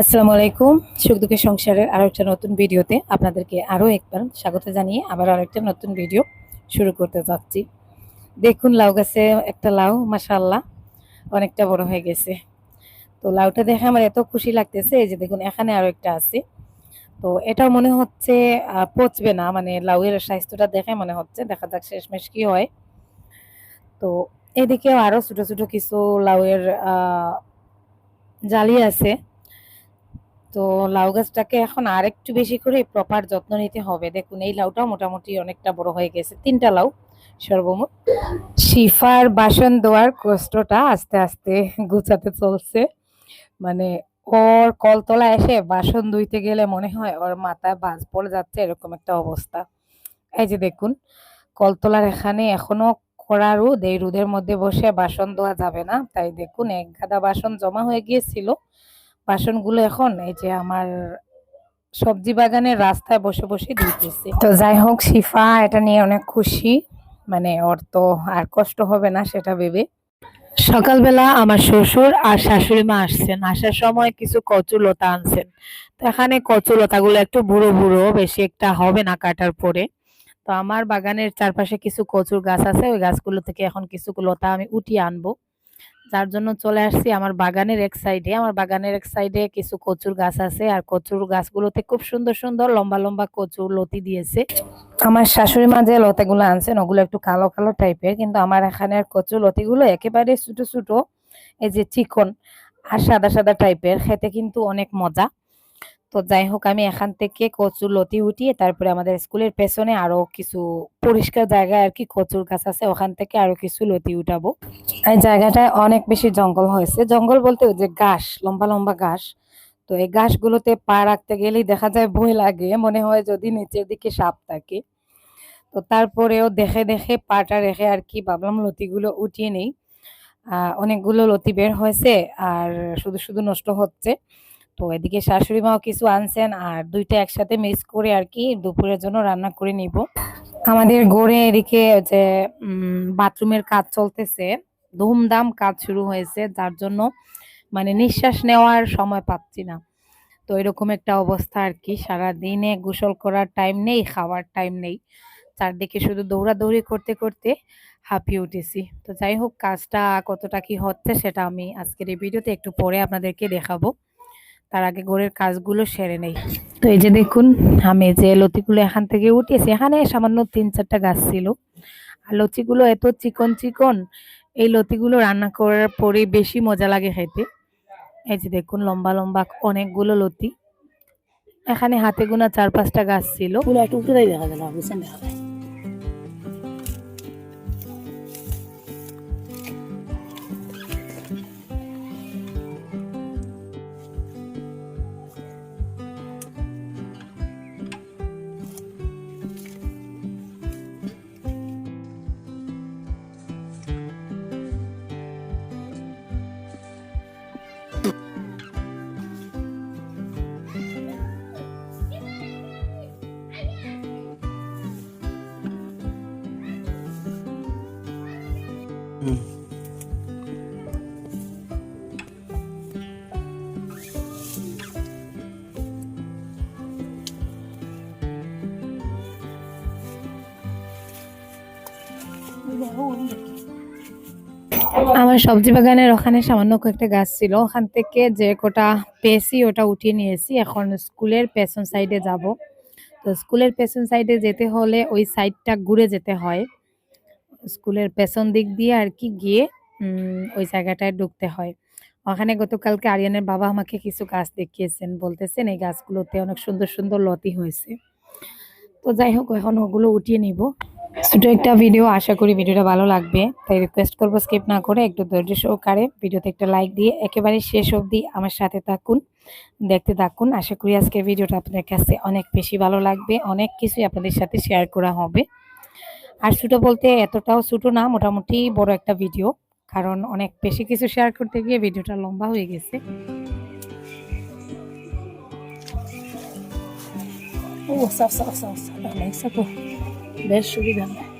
আসসালামু আলাইকুম সুখ দুঃখের সংসারের আরও একটা নতুন ভিডিওতে আপনাদেরকে আরও একবার স্বাগত জানিয়ে আবার আরও একটা নতুন ভিডিও শুরু করতে যাচ্ছি। দেখুন, লাউ গাছে একটা লাউ মাশাল্লাহ অনেকটা বড় হয়ে গেছে। তো লাউটা দেখে আমার এত খুশি লাগতেছে, এই যে দেখুন, এখানে আরও একটা আছে। তো এটা মনে হচ্ছে পচবে না মানে লাউয়ের স্বাস্থ্যটা দেখে মনে হচ্ছে। দেখা যাক শেষমেশ কি হয়। তো এদিকেও আরও ছোটো ছোটো কিছু লাউয়ের জালি আছে। তো লাউ গাছটাকে এখন আর একটু বেশি করে প্রপার যত্ন নিতে হবে। দেখুন, এই লাউটা মোটামুটি অনেকটা বড় হয়ে গেছে। তিনটা লাউ, সর্বমোট। শিফার বাসন দেওয়ার কষ্টটা আস্তে আস্তে গুছাতে চলছে। মানে ওর কলতলা এসে বাসন ধুইতে গেলে মনে হয় ওর মাথায় বাজ পড়ে যাচ্ছে, এরকম একটা অবস্থা। এই যে দেখুন, কলতলার এখানে এখনও কড়া রোদ, এই রোদের মধ্যে বসে বাসন ধোয়া যাবে না। তাই দেখুন, এক গাদা বাসন জমা হয়ে গিয়েছিল। বাসনগুলো এখন এই যে আমার সবজি বাগানের রাস্তায় বসে বসে ধুইতেছি। তো যাই হোক, শিফা, এটা নিয়ে অনেক খুশি। মানে ওর তো আর কষ্ট হবে না সেটা ভেবে। সকালবেলা আমার শ্বশুর আর শাশুড়ি মা আসছেন। আসার সময় কিছু কচু লতা আনছেন। তো এখানে কচু লতাগুলো একটু বুড়ো বুড়ো, বেশি একটা হবে না কাটার পরে। তো আমার বাগানের চারপাশে কিছু কচুর গাছ আছে। ওই গাছগুলো থেকে এখন কিছু লতা আমি উঠিয়ে আনব। যার জন্য চলে আসছি আমার বাগানের এক সাইডে আমার বাগানের এক সাইডে কিছু কচুর গাছ আছে আর কচুর গাছগুলোতে খুব সুন্দর সুন্দর লম্বা লম্বা কচুর লতি দিয়েছে। আমার শাশুড়ি মা যে লতাগুলো আনছেন, ওগুলো একটু কালো কালো টাইপের কিন্তু আমার এখানের কচুর লতিগুলো একেবারে ছোট ছোট, এই যে চিকন আর সাদা সাদা টাইপের খেতে কিন্তু অনেক মজা। তো যাই হোক আমি এখান থেকে কচুর লতি উঠিয়ে তারপরে আমাদের স্কুলের পেছনে আরও কিছু পরিষ্কার জায়গায় আর কি কচুর গাছ আছে, ওখান থেকে আরও কিছু লতি উঠাবো। এই জায়গাটায় অনেক বেশি জঙ্গল হয়েছে। জঙ্গল বলতে যে ঘাস, লম্বা লম্বা ঘাস। তো এই ঘাসগুলোতে পা রাখতে গেলেই দেখা যায় ভয় লাগে, মনে হয় যদি নিচের দিকে সাপ থাকে। তো তারপরেও দেখে দেখে পাটা রেখে আর কি ভাবলাম লতিগুলো উঠিয়ে নেই। অনেকগুলো লতি বের হয়েছে আর শুধু শুধু নষ্ট হচ্ছে। তো এদিকে শাশুড়ি মাও কিছু আনছেন আর দুইটা একসাথে মিক্স করে আর কি দুপুরের জন্য রান্না করে নিব। আমাদের গড়ে এদিকে যে বাথরুমের কাজ চলতেছে। ধুমধাম কাজ শুরু হয়েছে, যার জন্য মানে নিঃশ্বাস নেওয়ার সময় পাচ্ছি না। তো এরকম একটা অবস্থা আর কি। সারা দিনে গোসল করার টাইম নেই, খাওয়ার টাইম নেই। চারদিকে শুধু দৌড়াদৌড়ি করতে করতে হাঁপিয়ে উঠেছি। তো যাই হোক, কাজটা কতটা কি হচ্ছে সেটা আমি আজকের এই ভিডিওতে একটু পরে আপনাদেরকে দেখাবো। তার আগে ঘরের কাজগুলো সেরে নেই। তো এই যে দেখুন আমি যে লতিগুলো এখান থেকে উঠিয়েছি এখানে সামান্য তিন চারটা গাছ ছিল। আর লতিগুলো এত চিকন চিকন এই লতিগুলো রান্না করার পরে বেশি মজা লাগে খেতে। এই যে দেখুন লম্বা লম্বা অনেকগুলো লতি। এখানে হাতে গোনা চার পাঁচটা গাছ ছিল। পুরো একটু উঠে দেখা যায় আমার সবজি বাগানের ওখানে সামান্য কয়েকটা গাছ ছিল। ওখান থেকে যে কটা পেয়েছি, ওটা উঠিয়ে নিয়েছি। এখন স্কুলের পেছন সাইডে যাব। তো স্কুলের পেছন সাইডে যেতে হলে ওই সাইডটা ঘুরে যেতে হয়। স্কুলের পেছন দিক দিয়ে আর কি গিয়ে ওই জায়গাটায় ঢুকতে হয়। ওখানে গতকালকে আরিয়ানের বাবা আমাকে কিছু গাছ দেখিয়েছেন, বলতেছেন এই গাছগুলোতে অনেক সুন্দর সুন্দর লতি হয়েছে। তো যাই হোক, এখন ওগুলো উঠিয়ে নিব। ছোট একটা ভিডিও আশা করি ভিডিওটা ভালো লাগবে তাই রিকোয়েস্ট করব স্কিপ না করে একটু ধৈর্য সহকারে ভিডিওতে একটা লাইক দিয়ে একেবারে শেষ অবধি আমার সাথে থাকুন দেখতে থাকুন আশা করি আজকের ভিডিওটা আপনাদের কাছে অনেক বেশি ভালো লাগবে অনেক কিছুই আপনাদের সাথে শেয়ার করা হবে আর ছোটো বলতে এতটাও ছোটো না মোটামুটি বড় একটা ভিডিও কারণ অনেক বেশি কিছু শেয়ার করতে গিয়ে ভিডিওটা লম্বা হয়ে গেছে ও সাফ সাফ সাফ সাফ বেশ সুবিধা হয়।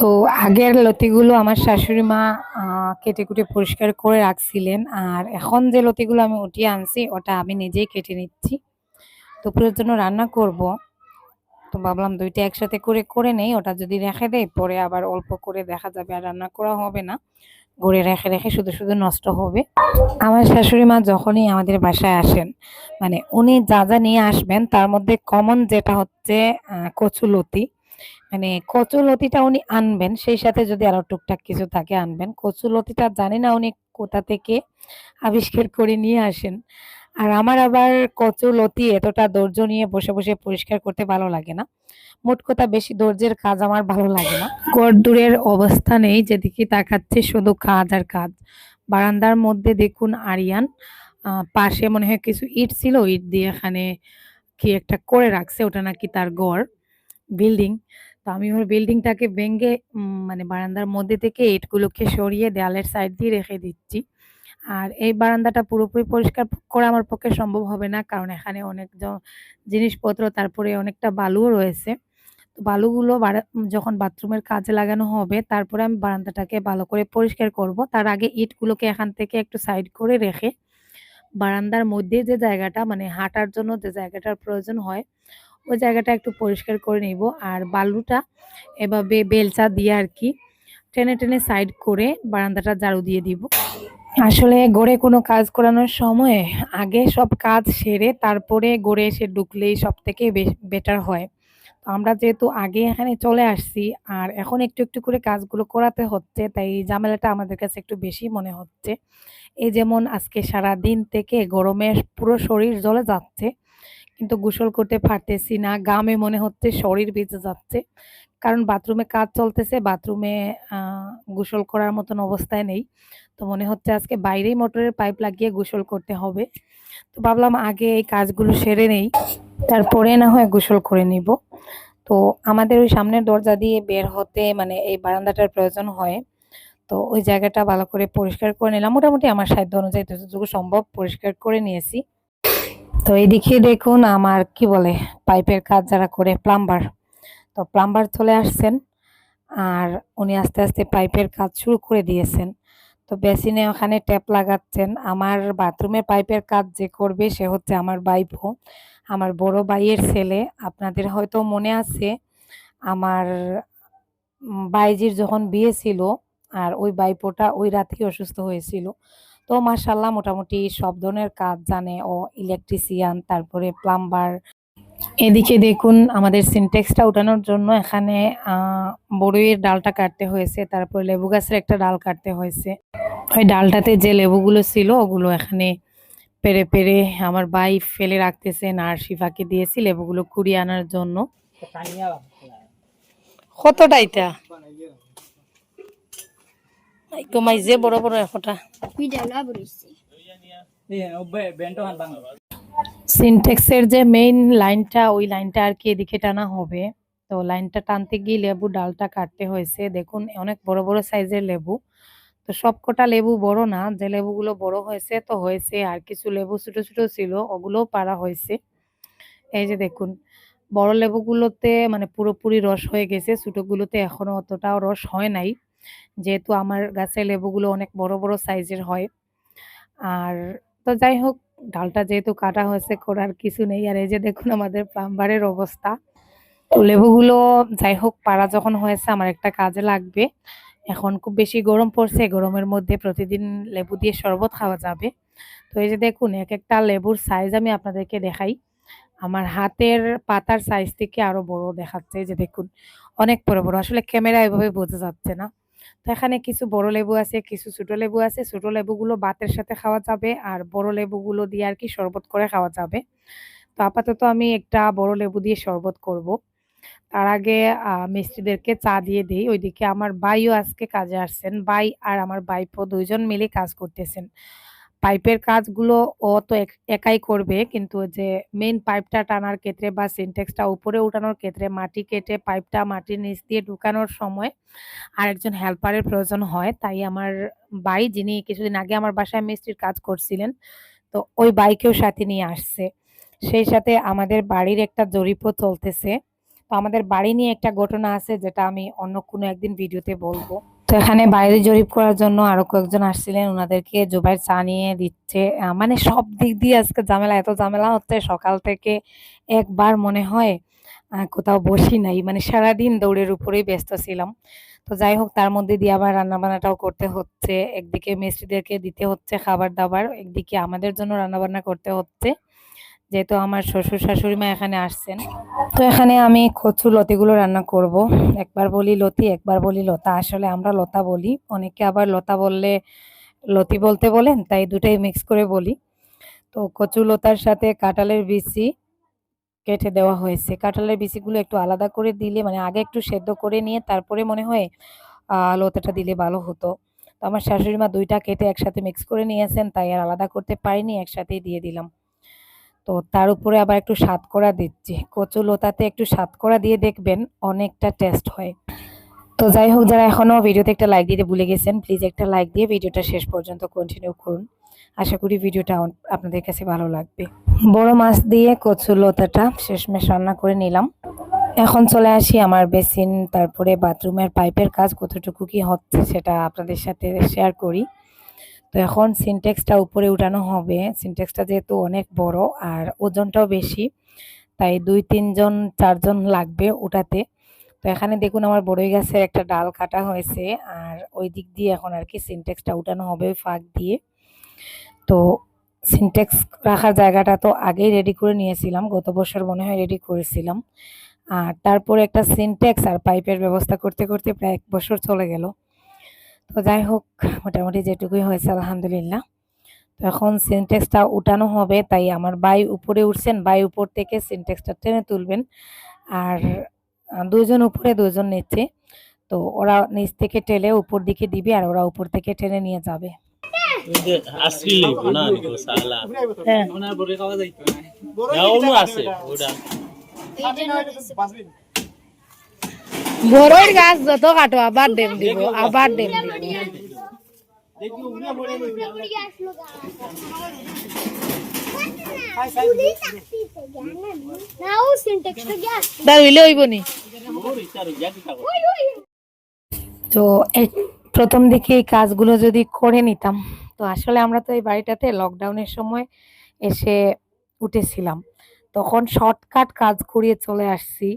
তো আগের লতিগুলো আমার শাশুড়ি মা কেটে কুটে পরিষ্কার করে রাখছিলেন। আর এখন যে লতিগুলো আমি উঠিয়ে আনছি ওটা আমি নিজেই কেটে নিচ্ছি। দুপুরের জন্য রান্না করব। তো ভাবলাম দুইটা একসাথে করে করে নেই। ওটা যদি রেখে দেয় পরে আবার অল্প করে দেখা যাবে আর রান্না করা হবে না। গড়ে রেখে রেখে শুধু শুধু নষ্ট হবে। আমার শাশুড়ি মা যখনই আমাদের বাসায় আসেন মানে উনি যা যা নিয়ে আসবেন তার মধ্যে কমন যেটা হচ্ছে আহ, কচুলতি। মানে কচুলতিটা উনি আনবেন, সেই সাথে যদি আরও টুকটাক কিছু থাকে আনবেন। কচুলতিটা জানি না উনি কোথা থেকে আবিষ্কার করে নিয়ে আসেন। আর আমার আবার কচুলতি এতটা ধৈর্য নিয়ে বসে বসে পরিষ্কার করতে ভালো লাগে না। মোট কথা বেশি ধৈর্যের কাজ আমার ভালো লাগে না। গড়দূরের অবস্থা নেই, যেদিকে তাকাচ্ছে শুধু কাজ আর কাজ। বারান্দার মধ্যে দেখুন আরিয়ান পাশে মনে হয় কিছু ইট ছিল, ইট দিয়ে এখানে কি একটা করে রাখছে, ওটা নাকি তার গড়। বিল্ডিং তো আমি ওর বিল্ডিংটাকে ভেঙে মানে বারান্দার মধ্যে থেকে ইটগুলোকে সরিয়ে দেয়ালের সাইড দিয়ে রেখে দিচ্ছি। আর এই বারান্দাটা পুরোপুরি পরিষ্কার করা আমার পক্ষে সম্ভব হবে না, কারণ এখানে অনেক জিনিসপত্র, তারপরে অনেকটা বালুও রয়েছে। তো বালুগুলো যখন বাথরুমের কাজে লাগানো হবে, তারপরে আমি বারান্দাটাকে ভালো করে পরিষ্কার করব। তার আগে ইটগুলোকে এখান থেকে একটু সাইড করে রেখে, বারান্দার মধ্যে যে জায়গাটা মানে হাঁটার জন্য যে জায়গাটার প্রয়োজন হয় ওই জায়গাটা একটু পরিষ্কার করে নিব। আর বালুটা এভাবে বেলচা দিয়ে আর কি টেনে টেনে সাইড করে বারান্দাটা ঝাড়ু দিয়ে দিব। আসলে গড়ে কোনো কাজ করানোর সময় আগে সব কাজ সেরে তারপরে গড়ে এসে ঢুকলেই সব থেকে বেটার হয়। তো আমরা যেহেতু আগে এখানে চলে আসছি আর এখন একটু একটু করে কাজগুলো করাতে হচ্ছে, তাই ঝামেলাটা আমাদের কাছে একটু বেশি মনে হচ্ছে। এই যেমন আজকে সারা দিন থেকে গরমে পুরো শরীর জ্বলে যাচ্ছে কিন্তু গোসল করতে পারতেছি না। গামে মনে হচ্ছে শরীর ভিজে যাচ্ছে। কারণ বাথরুমে কাজ চলতেছে, বাথরুমে গোসল করার মতন অবস্থায় নেই। তো মনে হচ্ছে আজকে বাইরেই মোটরের পাইপ লাগিয়ে গোসল করতে হবে। তো ভাবলাম আগে এই কাজগুলো সেরে নেই, তারপরে না হয় গোসল করে নিব। তো আমাদের ওই সামনের দরজা দিয়ে বের হতে মানে এই বারান্দাটার প্রয়োজন হয়। তো ওই জায়গাটা ভালো করে পরিষ্কার করে নিলাম। মোটামুটি আমার সাধ্য অনুযায়ী যতটুকু সম্ভব পরিষ্কার করে নিয়েছি। তো এইদিকে দেখুন আমার, কি বলে, পাইপের কাজ যারা করে, প্লাম্বার। তো প্লাম্বার চলে আসছেন, আর উনি আস্তে আস্তে পাইপের কাজ শুরু করে দিয়েছেন। তো বেসিনে ওখানে ট্যাপ লাগাচ্ছেন। আমার বাথরুমের পাইপের কাজ যে করবে সে হচ্ছে আমার বাইপো আমার বড় ভাইয়ের ছেলে। আপনাদের হয়তো মনে আছে, আমার বাইজির যখন বিয়ে ছিল, আর ওই বাইপোটা ওই রাতেই অসুস্থ হয়েছিল। তো মাশাল্লাহ মোটামুটি সব ধরনের কাজ জানে ও ইলেকট্রিশিয়ান তারপরে প্লাম্বার এদিকে দেখুন আমাদের সিনটেক্সটা উঠানোর জন্য এখানে বড়ইয়ের ডালটা কাটতে হয়েছে তারপরে লেবু গাছের একটা ডাল কাটতে হয়েছে। ওই ডালটাতে যে লেবুগুলো ছিল ওগুলো এখানে পেরে পেরে আমার ভাই ফেলে রাখতেছেন আর শিফাকে দিয়েছি লেবুগুলো কুড়িয়ে আনার জন্য। কতটা এটা কমাই যে বড় বড় এখটা সিনটেক্সের যে মেইন লাইনটা ওই লাইনটা আর কি এদিকে টানা হবে। তো লাইনটা টানতে গিয়ে লেবু ডালটা কাটতে হয়েছে। দেখুন অনেক বড় বড় সাইজের লেবু। তো সবকটা লেবু বড় না। যে লেবুগুলো বড় হয়েছে তো হয়েছে। আর কিছু লেবু ছোট ছোট ছিল ওগুলোও পারা হয়েছে। এই যে দেখুন বড় লেবুগুলোতে মানে পুরোপুরি রস হয়ে গেছে। ছোটগুলোতে এখনও অতটাও রস হয় নাই। যেহেতু আমার গাছের লেবুগুলো অনেক বড় বড় সাইজের হয়। আর তো যাই হোক, ডালটা যেহেতু কাটা হয়েছে, করার কিছু নেই। আর এই যে দেখুন আমাদের প্লাম্বারের অবস্থা। তো লেবুগুলো যাই হোক, পাড়া যখন হয়েছে, আমার একটা কাজে লাগবে। এখন খুব বেশি গরম পড়ছে গরমের মধ্যে প্রতিদিন লেবু দিয়ে শরবত খাওয়া যাবে। তো এই যে দেখুন এক একটা লেবুর সাইজ আমি আপনাদেরকে দেখাই। আমার হাতের পাতার সাইজ থেকে আরও বড় দেখাচ্ছে। যে দেখুন, অনেক বড় বড়। আসলে ক্যামেরা এভাবে বোঝা যাচ্ছে না। তো এখানে কিছু বড় লেবু আছে, কিছু ছোট লেবু আছে। ছোট লেবুগুলো বাতের সাথে খাওয়া যাবে আর বড় লেবুগুলো দিয়ে আর কি শরবত করে খাওয়া যাবে। তো আপাতত আমি একটা বড় লেবু দিয়ে শরবত করব। তার আগে মিস্ত্রিদেরকে চা দিয়ে দিই। ওইদিকে আমার বাইও আজকে কাজে আসছেন। বাই আর আমার বাইপো দুইজন মিলে কাজ করতেছেন। পাইপের কাজগুলো ও তো এক- একাই করবে, কিন্তু যে মেইন পাইপটা টানার ক্ষেত্রে বা সিনটেক্সটা উপরে উঠানোর ক্ষেত্রে মাটি কেটে পাইপটা মাটির নিচ দিয়ে ঢুকানোর সময় আরেকজন হেল্পারের প্রয়োজন হয়। তাই আমার ভাই যিনি কিছুদিন আগে আমার বাসায় মিস্ত্রির কাজ করছিলেন, তো ওই বাইকেও সাথে নিয়ে আসছে। সেই সাথে আমাদের বাড়ির একটা জরিপও চলতেছে। তো আমাদের বাড়ি নিয়ে একটা ঘটনা আছে, যেটা আমি অন্য কোনো একদিন ভিডিওতে বলব। তো এখানে বাইরে জরিপ করার জন্য আরও কয়েকজন আসছিলেন। ওনাদেরকে জুবাইর চা নিয়ে দিচ্ছে। মানে সব দিক দিয়ে আজকে ঝামেলা, এত ঝামেলা হচ্ছে, সকাল থেকে একবার মনে হয় কোথাও বসি নাই। মানে সারাদিন দৌড়ের উপরেই ব্যস্ত ছিলাম। তো যাই হোক, তার মধ্যে দিয়ে আবার রান্না বান্নাটাও করতে হচ্ছে। একদিকে মিস্ত্রিদেরকে দিতে হচ্ছে খাবার দাবার, একদিকে আমাদের জন্য রান্না বান্না করতে হচ্ছে। যেহেতু আমার শ্বশুর শাশুড়ি মা এখানে আসছেন। তো এখানে আমি কচু লতিগুলো রান্না করব। একবার বলি লতি, একবার বলি লতা। আসলে আমরা লতা বলি। অনেকে আবার লতা বললে লতি বলতে বলেন, তাই দুটাই মিক্স করে বলি। তো কচু লতার সাথে কাঁঠালের বিচি কেটে দেওয়া হয়েছে। কাঁঠালের বিচিগুলো একটু আলাদা করে দিলে মানে আগে একটু সেদ্ধ করে নিয়ে তারপরে মনে হয় লতাটা দিলে ভালো হতো। তো আমার শাশুড়ি মা দুইটা কেটে একসাথে মিক্স করে নিয়েছেন, তাই আর আলাদা করতে পারিনি, একসাথেই দিয়ে দিলাম। তো তার উপরে আবার একটু করা দিচ্ছি। কচু লতাতে একটু করা দিয়ে দেখবেন অনেকটা টেস্ট হয়। তো যাই হোক, যারা এখনও ভিডিওতে একটা লাইক দিতে ভুলে গেছেন প্লিজ একটা লাইক দিয়ে ভিডিওটা শেষ পর্যন্ত কন্টিনিউ করুন। আশা করি ভিডিওটা আপনাদের কাছে ভালো লাগবে। বড় মাছ দিয়ে কচু লতাটা শেষমেশ রান্না করে নিলাম। এখন চলে আসি আমার বেসিন তারপরে বাথরুমের পাইপের কাজ, কতটুকু কি হচ্ছে সেটা আপনাদের সাথে শেয়ার করি। তো এখন সিনটেক্সটা উপরে উঠানো হবে। সিনটেক্সটা যেহেতু অনেক বড় আর ওজনটাও বেশি, তাই দুই, তিনজন, চারজন লাগবে উঠাতে তো এখানে দেখুন আমার বড়ই গাছের একটা ডাল কাটা হয়েছে আর ওই দিক দিয়ে এখন আর কি সিনটেক্সটা উঠানো হবে ফাঁক দিয়ে। তো সিনটেক্স রাখার জায়গাটা তো আগেই রেডি করে নিয়েছিলাম, গত বছর মনে হয় রেডি করেছিলাম। আর তারপরে একটা সিনটেক্স আর পাইপের ব্যবস্থা করতে করতে প্রায় এক বছর চলে গেল। তো যাই হোক মোটামুটি যেটুকুই হয়েছে আলহামদুলিল্লাহ। তো এখন সিনটেক্সটা উঠানো হবে তাই আমার বাই উপরে উঠছেন বাই উপর থেকে সিনটেক্সটা টেনে তুলবেন। আর দুজন উপরে দুজন নিচে। তো ওরা নিচ থেকে টেলে উপর দিকে দিবে আর ওরা উপর থেকে টেনে নিয়ে যাবে। আসলি লিখব না লিখব সালা হ্যাঁ ওনার বলে খাওয়া যাইতো না যাওনো আছে বড়ইর গাছ যত কাটো, আবার ডেম দিব, আবার ডেম তো প্রথম দিকে এই কাজগুলো যদি করে নিতাম, তো আসলে আমরা তো এই বাড়িটাতে লকডাউনের সময় এসে উঠেছিলাম। তখন শর্টকাট কাজ করিয়ে চলে আসছি।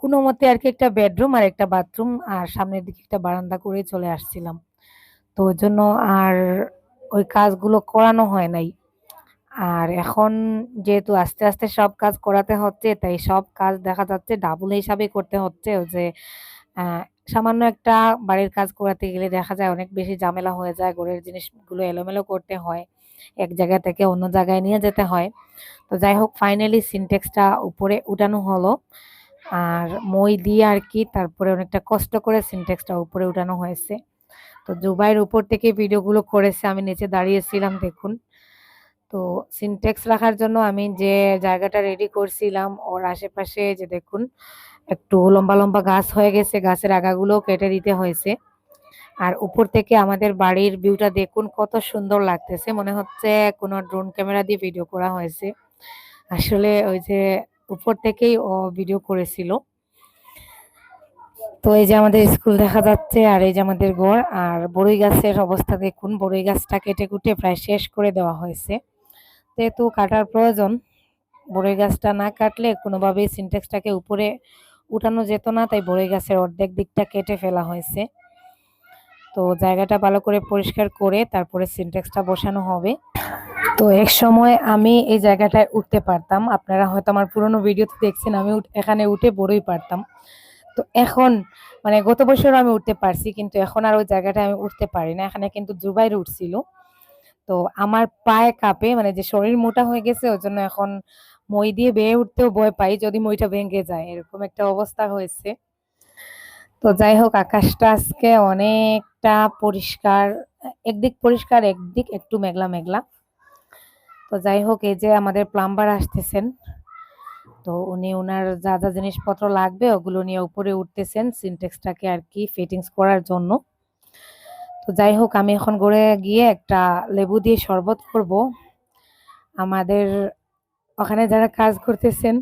কোনো মতে আর কি একটা বেডরুম আর একটা বাথরুম আর সামনের দিকে একটা বারান্দা করে চলে আসছিলাম। তো ওই জন্য আর ওই কাজগুলো করানো হয় নাই। আর এখন যেহেতু আস্তে আস্তে সব কাজ করাতে হচ্ছে, তাই সব কাজ দেখা যাচ্ছে ডাবল হিসাবে করতে হচ্ছে। যে সামান্য একটা বাড়ির কাজ করাতে গেলে দেখা যায় অনেক বেশি ঝামেলা হয়ে যায়, ঘরের জিনিসগুলো এলোমেলো করতে হয়, এক জায়গা থেকে অন্য জায়গায় নিয়ে যেতে হয়। তো যাই হোক ফাইনালি সিনটেক্সটা উপরে উঠানো হলো। আর মই দিয়ে আর কি তারপরে অনেকটা কষ্ট করে সিনটেক্সটা উপরে উঠানো হয়েছে। তো জুবাইয়ের উপর থেকে ভিডিওগুলো করেছে, আমি নিচে দাঁড়িয়েছিলাম দেখুন। তো সিনটেক্স রাখার জন্য আমি যে জায়গাটা রেডি করছিলাম, ওর আশেপাশে যে দেখুন, একটু লম্বা লম্বা গাছ হয়ে গেছে, গাছের আগাগুলো কেটে দিতে হয়েছে। আর উপর থেকে আমাদের বাড়ির ভিউটা দেখুন, কত সুন্দর লাগতেছে। মনে হচ্ছে কোনো ড্রোন ক্যামেরা দিয়ে ভিডিও করা হয়েছে। আসলে ওই যে উপর থেকেই ও ভিডিও করেছিল। তো এই যে আমাদের স্কুল দেখা যাচ্ছে, আর এই যে আমাদের ঘর, আর বড়ই গাছের অবস্থা দেখুন, বড়ই গাছটা কেটে কুটে প্রায় শেষ করে দেওয়া হয়েছে। যেহেতু কাটার প্রয়োজন, বড়ই গাছটা না কাটলে কোনোভাবেই সিনটেক্সটাকে উপরে উঠানো যেত না, তাই বড়ই গাছের অর্ধেক দিকটা কেটে ফেলা হয়েছে। তো জায়গাটা ভালো করে পরিষ্কার করে তারপরে সিনটেক্সটা বসানো হবে। তো এক সময় আমি এই জায়গাটায় উঠতে পারতাম। আপনারা হয়তো আমার পুরোনো ভিডিওতে দেখছেন, আমি এখানে উঠে বড়ই পারতাম। তো এখন মানে গত বছর আমি উঠতে পারছি, কিন্তু এখন আর ওই জায়গাটায় আমি উঠতে পারি না। এখানে কিন্তু জুবাইর উঠছিল। তো আমার পায়ে কাঁপে মানে যে শরীর মোটা হয়ে গেছে, ওই জন্য এখন মই দিয়ে বেয়ে উঠতেও ভয় পাই, যদি মইটা ভেঙে যায়, এরকম একটা অবস্থা হয়েছে। তো যাই হোক, আকাশটা আজকে অনেকটা পরিষ্কার, একদিক পরিষ্কার, একদিক একটু মেঘলা মেঘলা তো যাই হোক এই যে আমাদের প্লাম্বার আসতেছেন, তো উনি ওনার যা যা জিনিসপত্র লাগবে ওগুলো নিয়ে উপরে উঠতেছেন সিনটেক্সটাকে আর কি ফিটিংস করার জন্য। তো যাই হোক আমি এখন ঘরে গিয়ে একটা লেবু দিয়ে শরবত করব। আমাদের ওখানে যারা কাজ করতেছেন,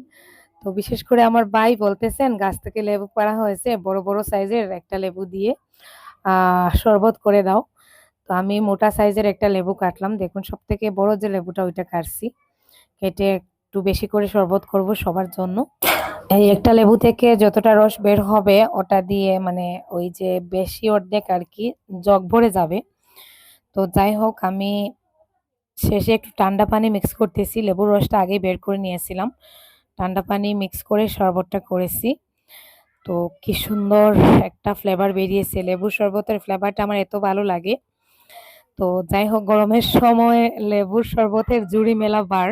তো বিশেষ করে আমার ভাই বলতেছেন, গাছ থেকে লেবু পাড়া হয়েছে, বড় বড় সাইজের একটা লেবু দিয়ে শরবত করে দাও। তো আমি মোটা সাইজের একটা লেবু কাটলাম। দেখুন সব থেকে বড় যে লেবুটা, ওইটা কাটছি। কেটে একটু বেশি করে শরবত করব সবার জন্য। এই একটা লেবু থেকে যতটা রস বের হবে, ওটা দিয়ে মানে ওই যে বেশি অর্ধেক আর কি জগ ভরে যাবে। তো যাই হোক, আমি শেষে একটু ঠান্ডা পানি মিক্স করতেছি। লেবুর রসটা আগেই বের করে নিয়েছিলাম। ঠান্ডা পানি মিক্স করে শরবতটা করেছি। তো কি সুন্দর একটা ফ্লেভার বেরিয়েছে। লেবুর শরবতের ফ্লেভারটা আমার এত ভালো লাগে। তো যাই হোক, গরমের সময় লেবুর শরবতের জুড়ি মেলা বার।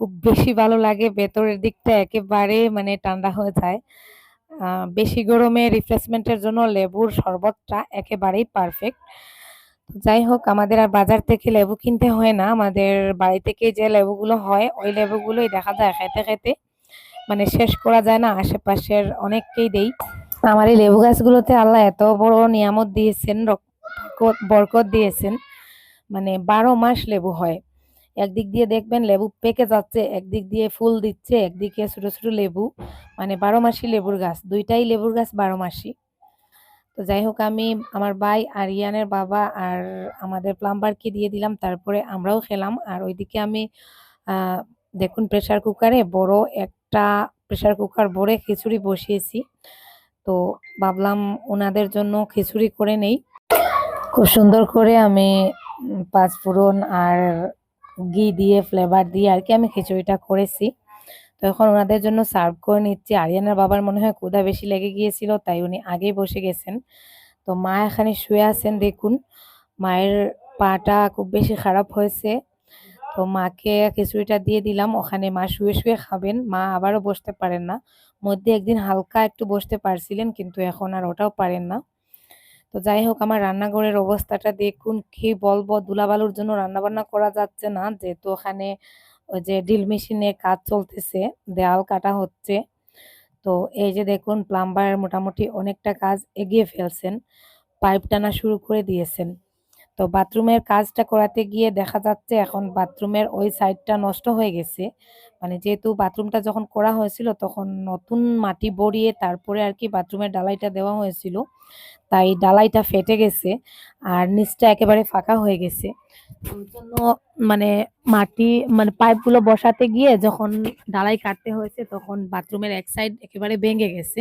খুব বেশি ভালো লাগে, ভেতরের দিকটা একেবারে মানে ঠান্ডা হয়ে যায়। বেশি গরমে রিফ্রেশমেন্টের জন্য লেবুর শরবতটা একেবারেই পারফেক্ট যাই হোক, আমাদের আর বাজার থেকে লেবু কিনতে হয় না। আমাদের বাড়ি থেকে যে লেবুগুলো হয়, ওই লেবুগুলোই দেখা যায় খেতে খেতে। মানে শেষ করা যায় না, আশেপাশের অনেককেই দেই। আমার এই লেবু গাছগুলোতে আল্লাহ এত বড় নিয়ামত দিয়েছেন বরকত- বরকত দিয়েছেন। মানে বারো মাস লেবু হয়। একদিক দিয়ে দেখবেন লেবু পেকে যাচ্ছে, একদিক দিয়ে ফুল দিচ্ছে, একদিকে ছোট ছোট লেবু। মানে বারো মাসি লেবুর গাছ, দুইটাই লেবুর গাছ বারো মাসি তো যাই হোক, আমি আমার ভাই আর ইয়ানের বাবা আর আমাদের প্লাম্বারকে দিয়ে দিলাম, তারপরে আমরাও খেলাম। আর ওইদিকে আমি দেখুন প্রেশার কুকারে বড় একটা প্রেসার কুকার ভরে খিচুড়ি বসিয়েছি। তো ভাবলাম ওনাদের জন্য খিচুড়ি করে নেই। খুব সুন্দর করে আমি উম, পাঁচফোড়ন আর ঘি দিয়ে ফ্লেভার দিয়ে আর কি আমি খিচুড়িটা করেছি। তো এখন ওনাদের জন্য সার্ভ করে নিচ্ছি। আরিয়ানার বাবার মনে হয় ক্ষুধা বেশি লেগে গিয়েছিল তাই উনি আগেই বসে গেছেন। তো মা এখানে শুয়ে আছেন দেখুন। মায়ের পাটা খুব বেশি খারাপ হয়েছে। তো মাকে খিচুড়িটা দিয়ে দিলাম। ওখানে মা শুয়ে শুয়ে খাবেন। মা আবারও বসতে পারেন না। মধ্যে একদিন হালকা একটু বসতে পারছিলেন কিন্তু এখন আর ওটাও পারেন না। তো যাই হোক, আমার রান্নাঘরের অবস্থাটা দেখুন, কি বলব? ধুলাবালুর জন্য রান্না বান্না করা যাচ্ছে না, যেহেতু ওখানে ওই যে ড্রিল মেশিনে কাজ চলতেছে দেয়াল কাটা হচ্ছে। তো এই যে দেখুন প্লাম্বারের মোটামুটি অনেকটা কাজ এগিয়ে ফেলছেন, পাইপ টানা শুরু করে দিয়েছেন। তো বাথরুমের কাজটা করাতে গিয়ে দেখা যাচ্ছে এখন বাথরুমের ওই সাইডটা নষ্ট হয়ে গেছে। মানে যেহেতু বাথরুমটা যখন করা হয়েছিল তখন নতুন মাটি বড়িয়ে তারপরে আর কি বাথরুমের ডালাইটা দেওয়া হয়েছিল। তাই ডালাইটা ফেটে গেছে আর নিচটা একেবারে ফাঁকা হয়ে গেছে। ওই জন্য মানে মাটি মানে পাইপগুলো বসাতে গিয়ে যখন ডালাই কাটতে হয়েছে তখন বাথরুমের এক সাইড একেবারে ভেঙে গেছে।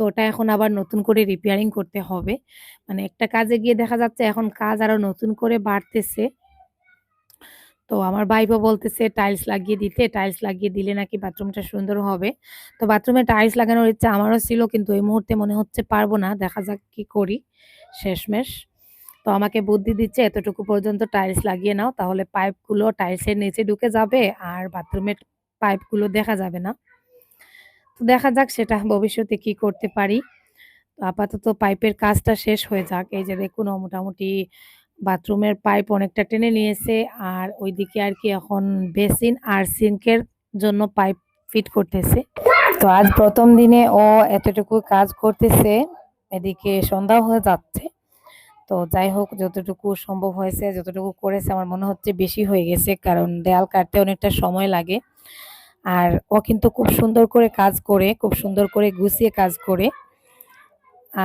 তো ওটা এখন আবার নতুন করে রিপেয়ারিং করতে হবে। মানে একটা কাজে গিয়ে দেখা যাচ্ছে এখন কাজ আরও নতুন করে বাড়তেছে। তো আমার ভাইপো বলতেছে টাইলস লাগিয়ে দিতে টাইলস লাগিয়ে দিলে নাকি বাথরুমটা সুন্দর হবে। তো বাথরুমে টাইলস লাগানোর ইচ্ছা আমারও ছিল, কিন্তু এই মুহূর্তে মনে হচ্ছে পারব না। দেখা যাক কি করি। শেষমেশ। তো আমাকে বুদ্ধি দিচ্ছে, এতটুকু পর্যন্ত টাইলস লাগিয়ে নাও, তাহলে পাইপগুলো টাইলসের নিচে ঢুকে যাবে, আর বাথরুমের পাইপগুলো দেখা যাবে না। দেখা যাক সেটা ভবিষ্যতে কি করতে পারি। আপাতত পাইপের কাজটা শেষ হয়ে যাক। এই যে দেখুন মোটামুটি বাথরুমের পাইপ অনেকটা টেনে নিয়েছে। আর ওইদিকে আর কি এখন বেসিন আর সিঙ্কের জন্য পাইপ ফিট করতেছে। তো আজ প্রথম দিনে ও এতটুকু কাজ করতেছে। এদিকে সন্ধ্যা হয়ে যাচ্ছে। তো যাই হোক, যতটুকু সম্ভব হয়েছে, যতটুকু করেছে, আমার মনে হচ্ছে বেশি হয়ে গেছে। কারণ দেয়াল কাটতে অনেকটা সময় লাগে। আর ও কিন্তু খুব সুন্দর করে কাজ করে, খুব সুন্দর করে গুছিয়ে কাজ করে।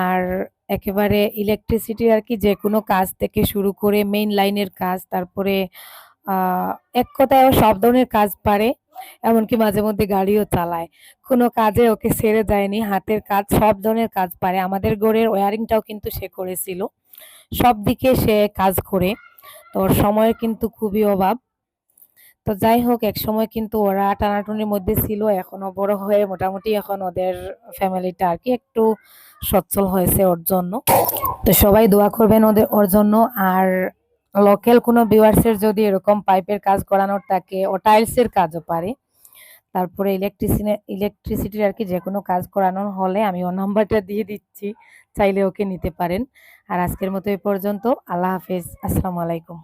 আর একেবারে ইলেকট্রিসিটির আর কি যে কোনো কাজ থেকে শুরু করে মেইন লাইনের কাজ, তারপরে এক কথায় সব ধরনের কাজ পারে, এমনকি মাঝে মধ্যে গাড়িও চালায়। কোনো কাজে ওকে ছেড়ে যায়নি হাতের কাজ সব ধরনের কাজ পারে। আমাদের ঘরের ওয়ারিংটাও কিন্তু সে করেছিল। সব দিকে সে কাজ করে। তো সময়ের কিন্তু খুবই অভাব। তো যাই হোক এক সময় কিন্তু ওরা টানাটুনির মধ্যে ছিল, এখনও বড় হয়ে মোটামুটি এখন ওদের ফ্যামিলিটা আর কি একটু সচ্ছল হয়েছে ওর জন্য। তো সবাই দোয়া করবেন ওদের, ওর জন্য। আর লোকাল কোনো ভিউয়ার্সের যদি এরকম পাইপের কাজ করানোর থাকে, ও টাইলসের কাজও পারে। তারপরে ইলেকট্রিসিটি ইলেকট্রিসিটির আর কি যে কোনো কাজ করানোর হলে আমি ওর নাম্বারটা দিয়ে দিচ্ছি, চাইলে ওকে নিতে পারেন। আর আজকের মতো এই পর্যন্ত, আল্লাহ হাফেজ, আসসালামু আলাইকুম।